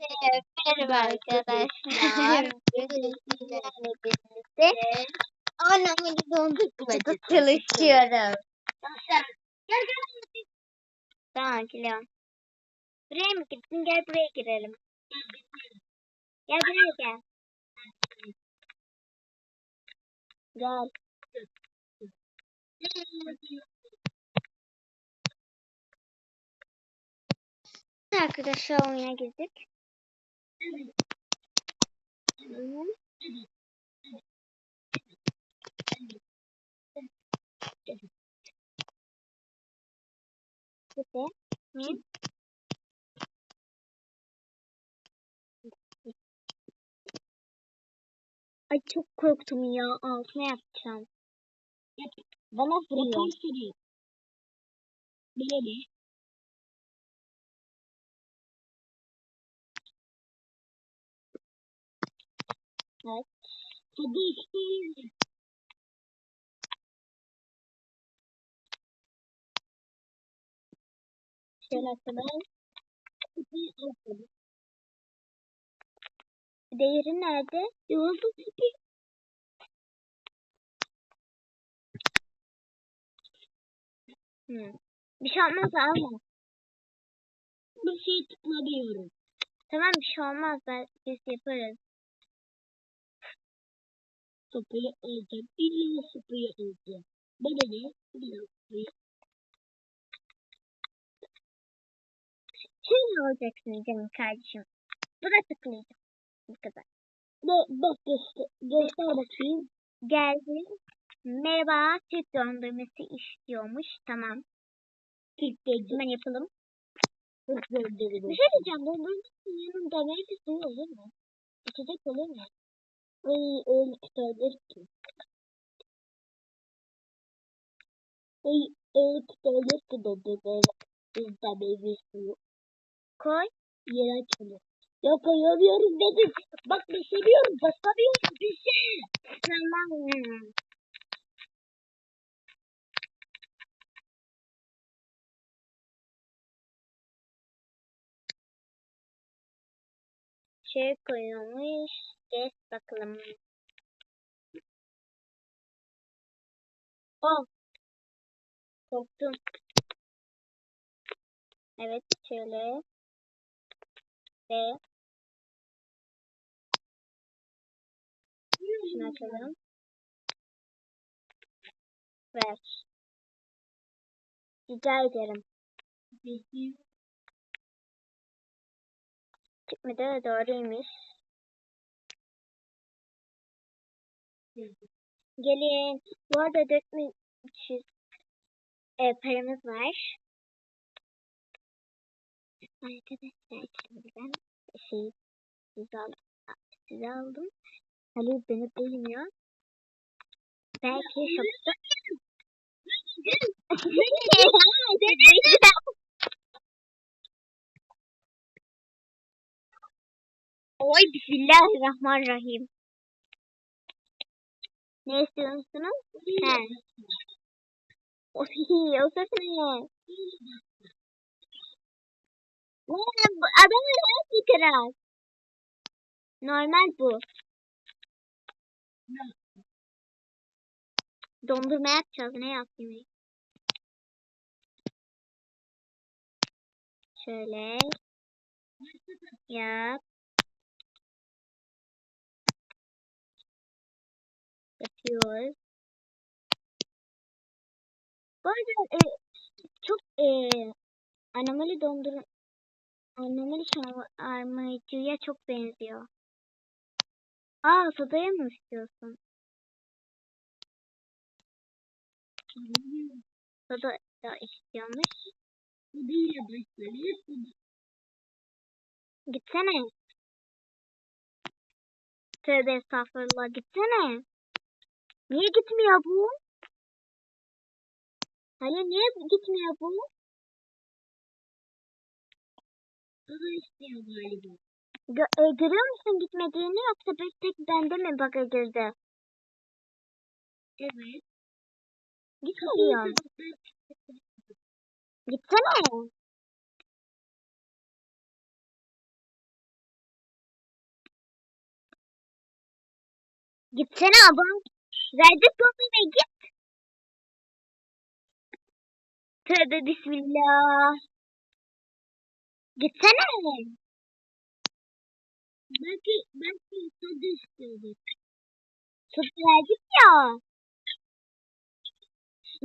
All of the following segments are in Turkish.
Merhaba arkadaşlar. Birlikte anamın dondurmacıda çalışıyorum. Gel gel. Tamam geliyorum. Buraya mı gittin? Gel buraya girelim. Gel buraya gel. Gel. Arkadaşlar oyuna girdik. Hı hı. Ay çok korktum ya. Altına yapacağım. Bana vuruyor. Yaparsın. Böyle. Evet. Hadi işte. Şöyle açalım. Değeri nerede? Yolda peki. Hı. Bir şey olmaz alma. Bir şey tıklamıyorum. Tamam bir şey olmaz. Ben, biz yaparız. Sopayı alacağım. İlla sopayı alacağım. Bana ne? İlla sopayı. Şimdi olacaksın canım kardeşim. Buna tıklayacağım. Bu kadar. Ne? Bak göster. Göster bakayım. Geldi. Merhaba. Süt dondurması istiyormuş. Tamam. Türk dedi. Hemen yapalım. Türk dedi. Bir şey diyeceğim. Dondurmasının yanında meyve suyu olur mu? İçecek olur mu? Ay öyle tutarlar ki. Ay öyle tutarlar ki dondurmayla. Bizde meyve suyu. Koy. Yer açılır. Ya koyamıyorum dedim. Bak düşürüyorum. Basamıyorum. Düşer. Tamam. Şey koyulmuş. Geç bakalım. Oh. Korktum. Evet şöyle. Ve şunu açalım. Ver. Rica ederim. Çıkmadı doğruymuş. Gelin. Bu arada 4300 e, paramız var. Arkadaşlar şimdi ben şey size aldım. Size aldım. Halil beni duymuyor. Belki şapta. Oy bismillahirrahmanirrahim. Ne istiyorsunuz? He. Oy o ses ne? Adamın hepsi kral. Normal bu. Dondurma yapacağız. Ne yapayım? Şöyle. Yap. Yapıyoruz. Bu arada e, çok e, anomali dondur anomali şarmayıcıya çok benziyor. Aa sodaya mı istiyorsun? Soda da istiyormuş. Değil başlarız. Gitsene. Tövbe estağfurullah gitsene. Niye gitmiyor bu? Hani niye gitmiyor bu? Bunu istiyor galiba. Gö e, görüyor musun gitmediğini yoksa bir tek bende mi bug edildi? Evet. Gitmiyor. Gitsene. Gitsene abam. Verdik onu ve git. Tövbe bismillah. Gitsene. Belki belki tadı istiyorduk. Tut verdik ya.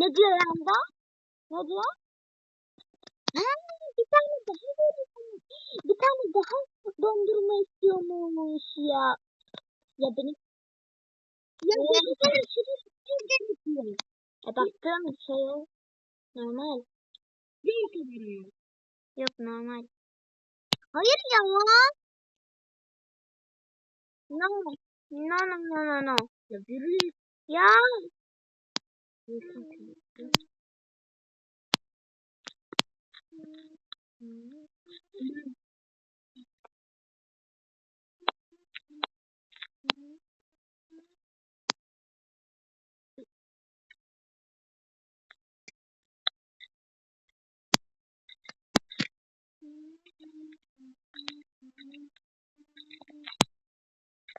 Ne diyor yanda? Ne diyor? Ha, bir tane daha dondurma. Bir tane daha dondurma istiyormuş ya. Ya benim E baktım şey. Normal. Değil Yok normal. Hayır ya. No. No no no no no. Ya yürü. Ya.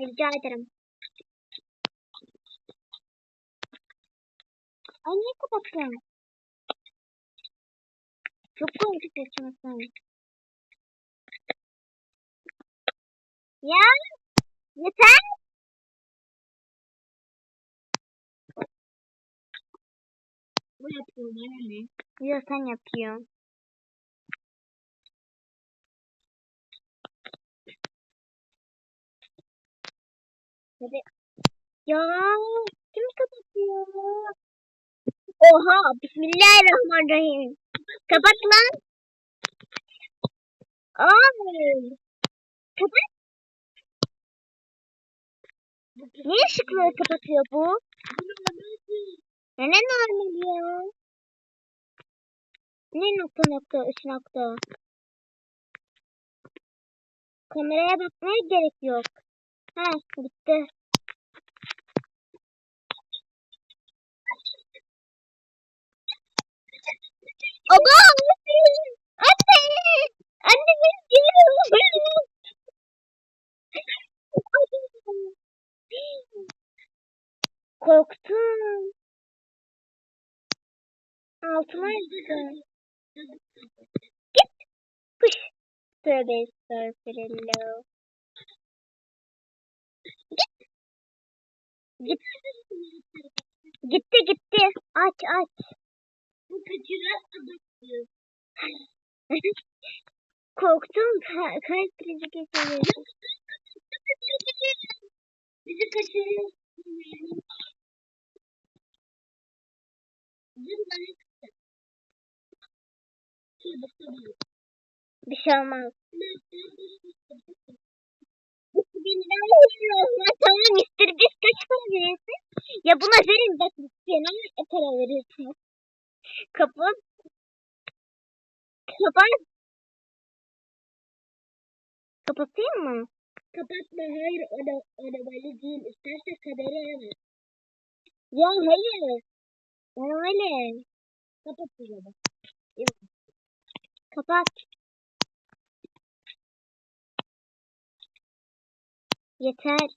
Rica ederim. Ay niye kapattın? Çok komik saçmasın. Ya. Yeter. Bu yapıyor bana ne? Ya sen yapıyorsun. Hadi. Ya kim kapatıyor? Oha Bismillahirrahmanirrahim. Kapat lan. Ay. Kapat. Niye ışıkları kapatıyor bu? Ya ne normal ya? Ne nokta nokta üç nokta? Kameraya bakmaya gerek yok. Ha bitti. Aba! Anne! Anne ben geliyorum. Korktum. Altıma yaptım. Git. Kuş. Tövbe estağfurullah. Git. Gitti gitti. Aç aç. Bu kaçıran adam. Korktum. Ka kalp krizi geçirdim. Bizi kaçırıyor. Bana şey bakalım. Bir şey olmaz. Tamam. Beast kaç para verirsin? Ya buna verin bak isteyen para verirsin? Kapat. Kapat. Kapatayım mı? Kapatma hayır da arabalı değil. İsterse kaderi evet. Ya hayır. Ben öyle. Kapat şurada. Kapat. Yeter.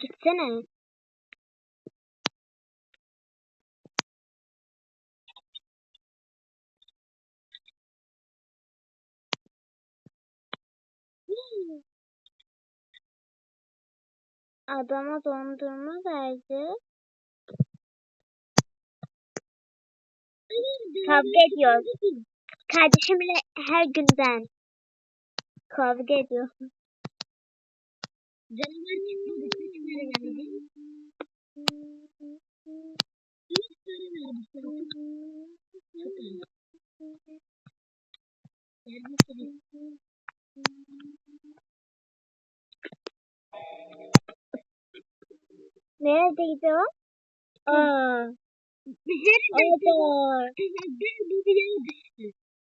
Gitsene. Adama dondurma verdi. Kavga ediyor. Kardeşimle her günden kavga ediyor. Canavar bir kaç para verdi? Yüz para verdi. Çok iyi. Verdi. Neredeydi o? Aa, düştü.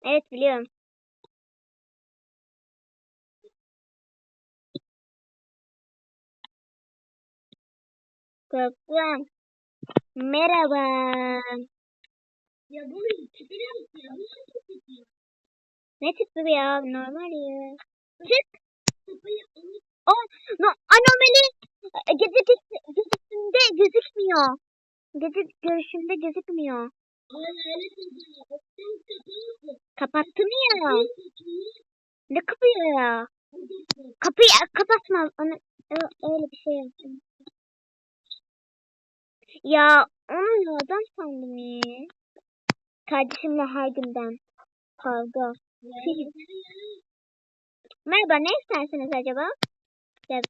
Evet biliyorum. Korktum. Merhaba. Ya bu tipine bak ya. Tipi? Ne tipi ya? Normal ya. Çık. kapıyı alıp O no, anomali gece gecesinde gözükmüyor. Gece görüşümde gözükmüyor. Kapattım ya. Ne kapıyor ya? kapıyı kapatma. Onu, öyle bir şey yaptım. Ya onu nereden sandım ya? Kardeşimle her günden kavga. Merhaba ne istersiniz acaba? Gel.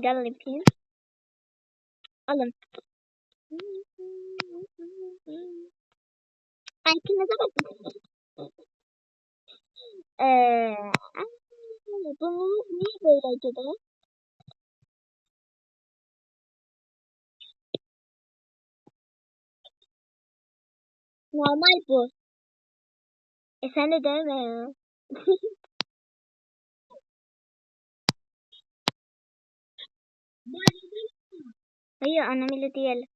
Gel yapayım. Alın. Ay ikinize bakın. Eee bunun niye böyle acaba? Normal bu. E sen de dövme ya. Hayır annemle değil.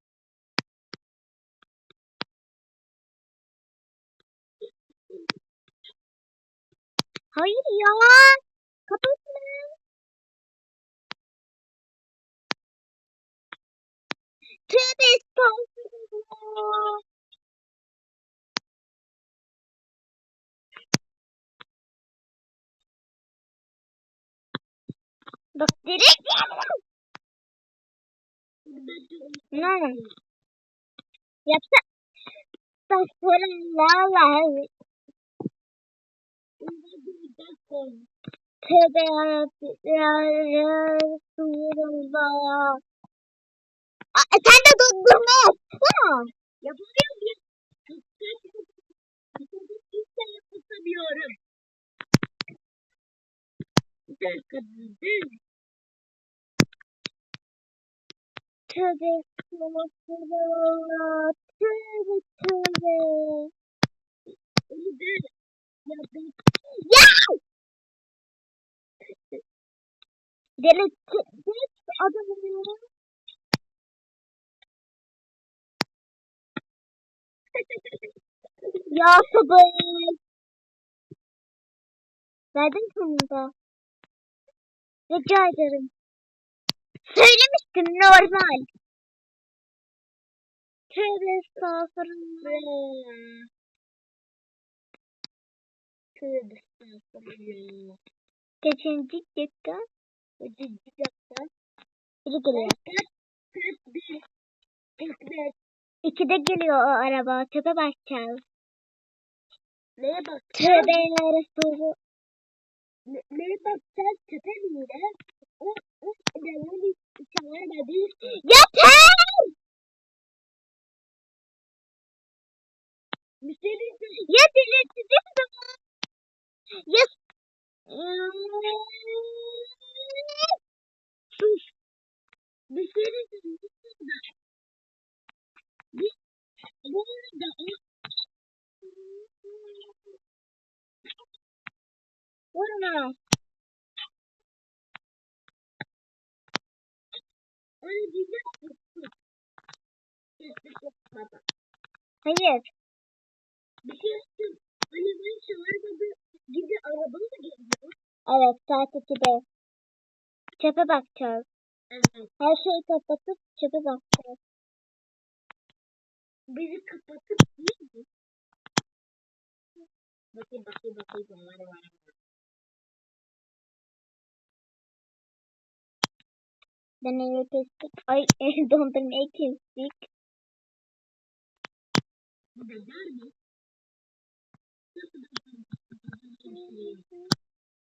Hayır ya. Kapatma. Tövbe estağfurullah. Bak direkt Ne? Yapsa Estağfurullah. Tövbe yarabbim. Sen de dondurma yapsana. Yapamıyorum ya. Kimse yapamıyorum. Bir dakika Tövbe estağfurullah. Tövbe tövbe. Onu dur. Ya ben Ya! Deli deli adamı ya. Ya sabır. Verdin sonunda. Rica ederim. Söylemiştim normal. Tövbe estağfurullah. Tövbe estağfurullah. Kaçıncı dakika? Ödüncü dakika. Biri geliyor. İkide geliyor o araba. Tepe bakacağız. Neye bak? Tövbe ya Resulü. Ne, neye bakacağız? Tepe miydi? O, o, adamın bir çağırmadı. Yeter! Bir şey diyeceğim. Ya delirtecek bana. Ya... Sus. Bir şey diyeceğim. Bir, bu arada o Vurma. Öyle. Baba. Hayır. Bir şey yaptım. Hani ben çağırmadı. Gidi araba mı geliyor? Evet saat 2'de. Çöpe bakacağız. Evet. Her şeyi kapatıp çöpe bakacağız. Bizi kapatıp değil mi? Bakayım bakayım bakayım. Var var var. Deneyi kestik. Ay dondurmayı kestik.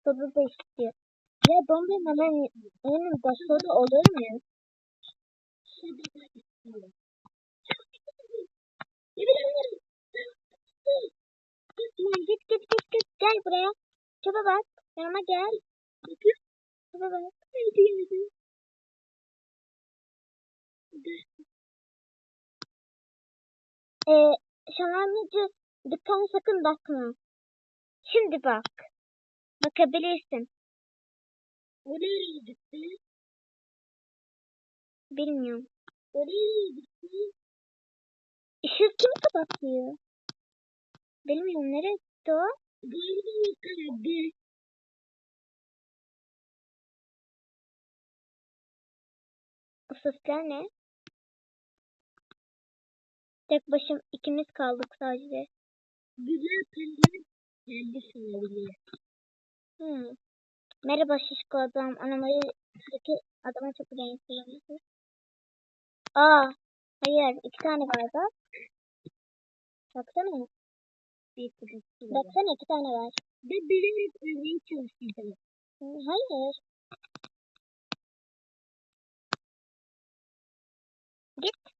Soda da istiyor. Ya dondurmadan yanımda soda olur mu? Git git git git. Gel buraya. Çöpe bak. Yanıma gel. Çöpe bak. Ee, Şanamcı dükkana sakın bakma. Şimdi bak. Bakabilirsin. O nereye gitti? Bilmiyorum. O nereye gitti? Işığı kim kapatıyor? Bilmiyorum nereye gitti o? Geri yıkadı. O ne? Tek başım ikimiz kaldık sadece. Güzel penler kendi sorabilir. Hmm. Merhaba şişko adam. Anomalideki adama çok benziyor. Aa, hayır. iki tane galiba. Baksana. Bir var. Baksana iki tane var. Ve bilerek ölmeye çalışacağım. Hı, Hayır. Git.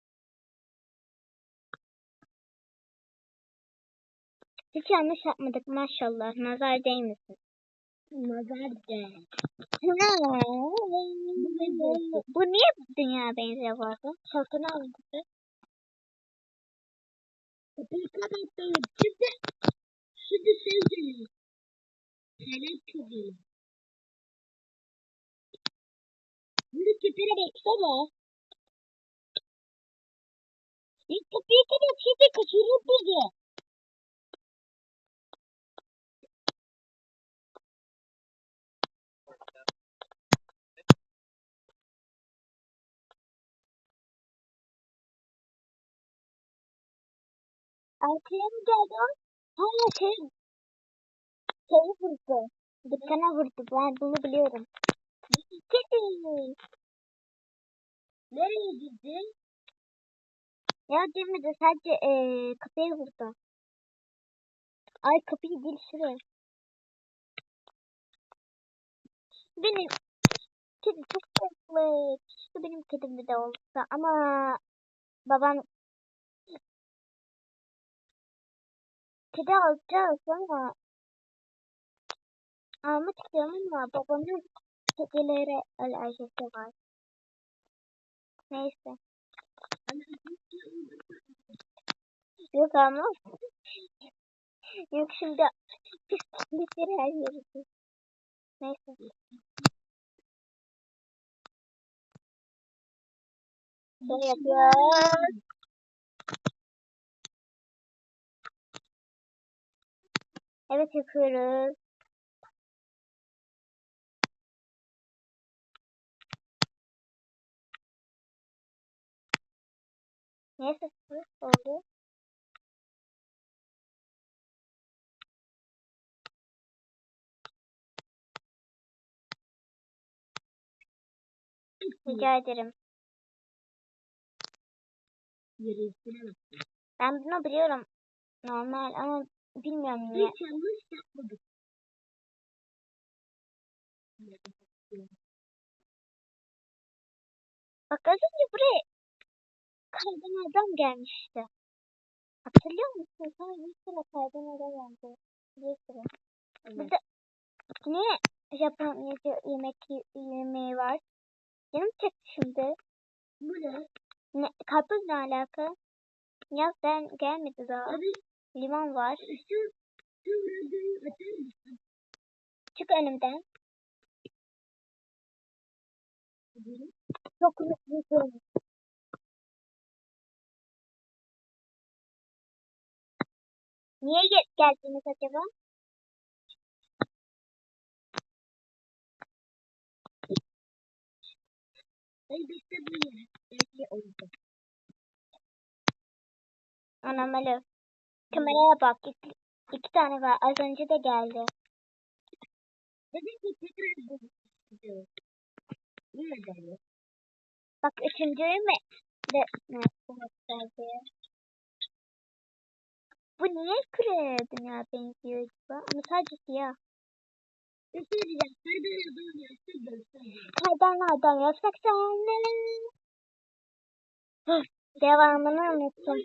Hiç yanlış yapmadık maşallah. Nazar değmesin. Nazar değer. Bu niye dünya benziyor bu arada? Şarkını aldım. Kapıyı kapattım. Şimdi, şimdi sen geliyor. Selam çocuğum. Bunu kipere baksana. İlk kapıyı kapat. Şimdi kaçırır bizi. Arkaya mı geldi o? Ha şey. Şeyi vurdu. Dükkana vurdu. Ben bunu biliyorum. Kedi. Nereye gittin? Ya demedi sadece eee kapıya vurdu. Ay kapıyı değil şuraya. Benim kedi çok tatlı. Keşke benim kedim de olsa ama babam kedi alacağız ama almak ama babamın kedilere alerjisi var. Neyse. Yok ama. Yok şimdi pislikleri her yeri. Neyse. Şey yapıyoruz. Evet yapıyoruz. Neyse oldu. Rica ederim. Ben bunu biliyorum. Normal ama bilmiyorum niye. Hiç yanlış yapmadık. Bak az önce buraya kardan adam gelmişti. Hatırlıyor musun? Sana bir sürü kardan adam geldi. Bir sürü. Burada niye Japonya yemek yemeği var? Canım çekti şimdi. Bu ne? Ne, karpuz ne alaka? Yaz ben gelmedi daha. Abi Limon var. Çık önümden. Çok mutluyum. Niye ge- geldiniz acaba? Elbette bu yer. Belki oldu. Anamalı. Kameraya bak. İki, iki tane var. Az önce de geldi. Bak üçüncüyü mü? De, ne, bu niye küre dünya benziyor acaba? Ama sadece siyah. Bir şey diyeceğim. Adam yapsa görsene. Kaydanlardan yapsak. Hıh, Devamını unuttum.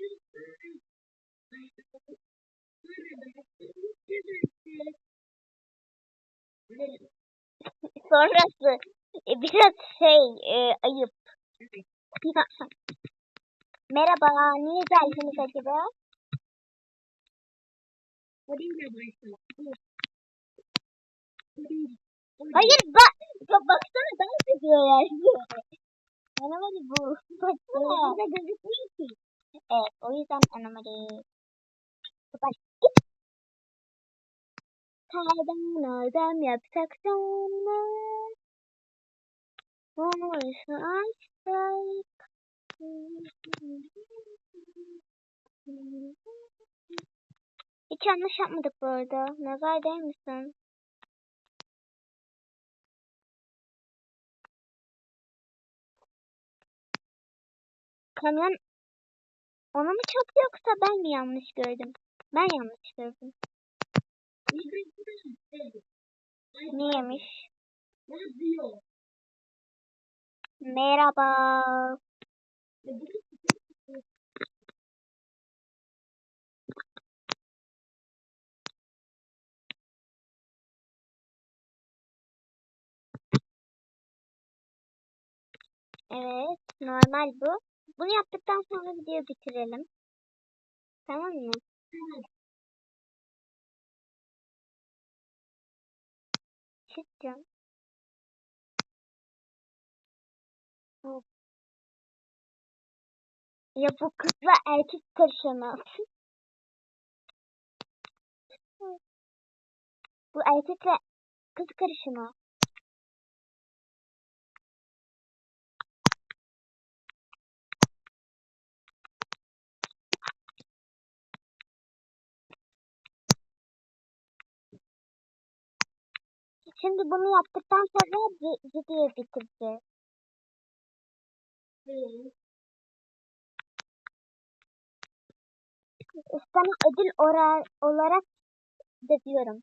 Sonrası e, biraz şey e, ayıp. Merhaba, niye geldiniz acaba? Hayır bak, bak baksana dans ediyorlar. Anomali bu. Baksana. Burada gözükmüyor ki. Evet, o yüzden anomali. Kardan adam yapsak sonra. Olursa aç. Hiç yanlış yapmadık bu arada. Nazar değil misin? Kamyon ona mı çarptı yoksa ben mi yanlış gördüm? Ben yanlış gördüm. Neymiş? Merhaba. Evet, normal bu. Bunu yaptıktan sonra videoyu bitirelim. Tamam mı? Çıkacağım. Ya bu kızla erkek karışımı. bu erkekle kız karışımı. Şimdi bunu yaptıktan sonra vi- videoyu bitireceğiz. Sana ödül olarak da diyorum.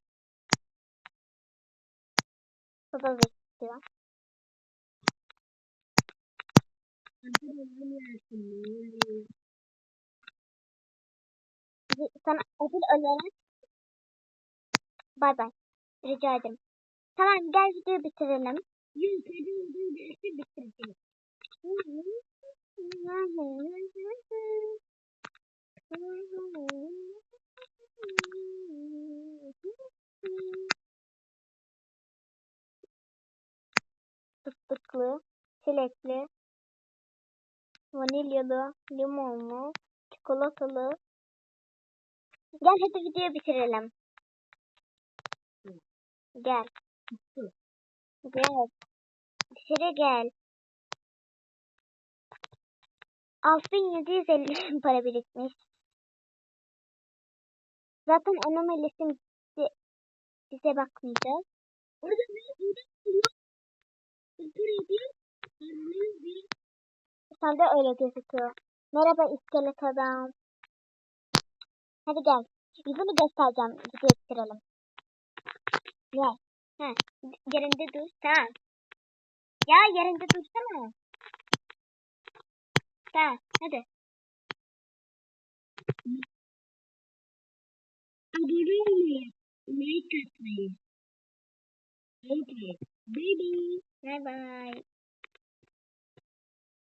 Baba bekliyor. Sana ödül olarak bay bay. Rica ederim. Tamam gel videoyu bitirelim. Olduğu dersi bitireceğiz. Fıstıklı, çilekli, vanilyalı, limonlu, çikolatalı. Gel hadi videoyu bitirelim. Gel. Gel. Dışarı gel. 6750 para birikmiş. Zaten anomalisi bize, bize bakmayacağız. Orada bir Sen de öyle gözüküyor. Merhaba iskelet adam. Hadi gel. Yüzünü göstereceğim. Video bitirelim. Gel. Heh. Yerinde dur. Tamam. Ya yerinde dursana. Gel. Hadi. abone olmayı, like atmayı. Okay. Baby. Bye bye.